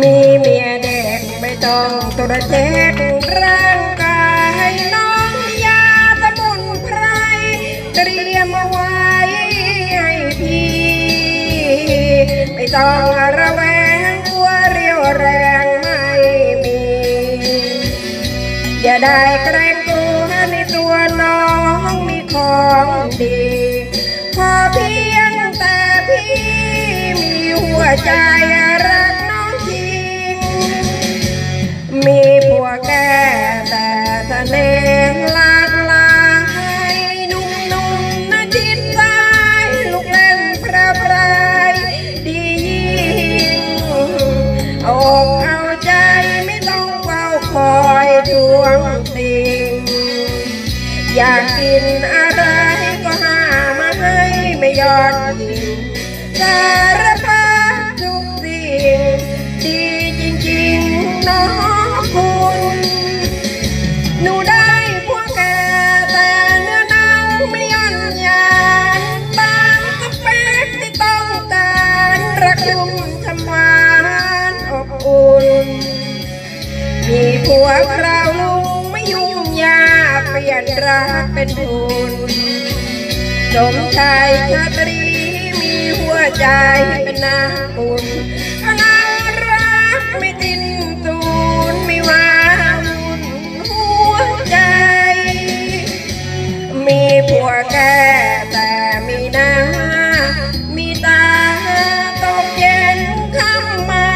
มีมียแดงไม่ต้องตัวแจกร่าง น้องยาสมุนไพรเตรียมเอาไว้ให้พี่ ไม่ต้องระแวงกลัวเรียวแรงไม่มี อย่าได้เกรงกลัวในตัวน้องมีของดี พอเพียงแต่พี่มีหัวใจ ไม่ยอดยิงสารพัดทุกสิ่งดีจริงๆน้องคุณหนูได้พวกแกแต่เนื้อหนังไม่ย่อนยานตามสเปคที่ต้องการรักลุ่มทำหวานอบอุ่นมีผัวคราวลุงไม่ยุ่งยากเปลี่ยนรักเป็นทุน สมชายชาตรี มีหัวใจเป็นนาบุญพลังรักไม่สิ้นสูญไม่ว่าวุ่นหัวใจ มีผัวแก่แต่มีหน้า มีตาตกเย็นข้ามมา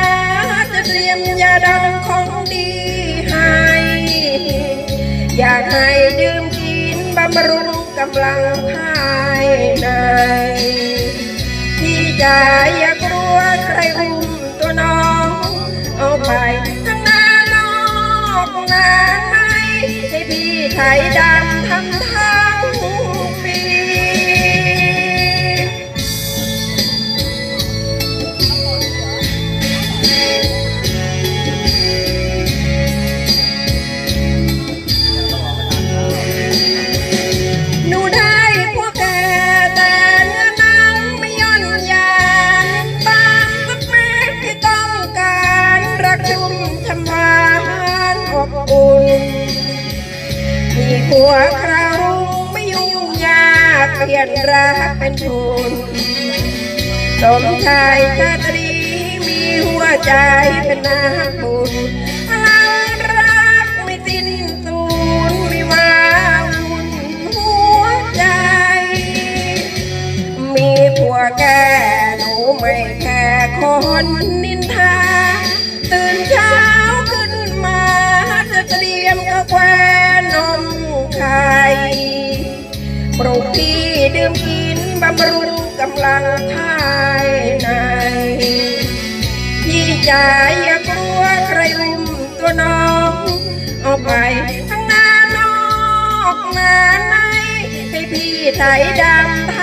จะเตรียมยาดองของดีให้ อยากให้ดื่มกินบำรุง กำลังภายใน ที่จะอย่ากลัวใครอุ้มตัวน้อง เอาไปทั้งหน้านอกงานในให้พี่ไทยด อบอุ่นมีผัวคราวไม่ยุ่งยากเปลี่ยนรักเป็นทุนสมชายชาตรีมีหัวใจเป็นนักบุญพลังรักไม่สิ้นสูญไม่ว่าวุ่นหัวใจ มีผัวแก่หนูไม่แค่คนนินทาตื่น กำลังภายในพี่จ๋าอย่ากลัวใครลุมตัวน้องเอาไปทั้งหน้านอกหน้าในให้พี่ไทยดำ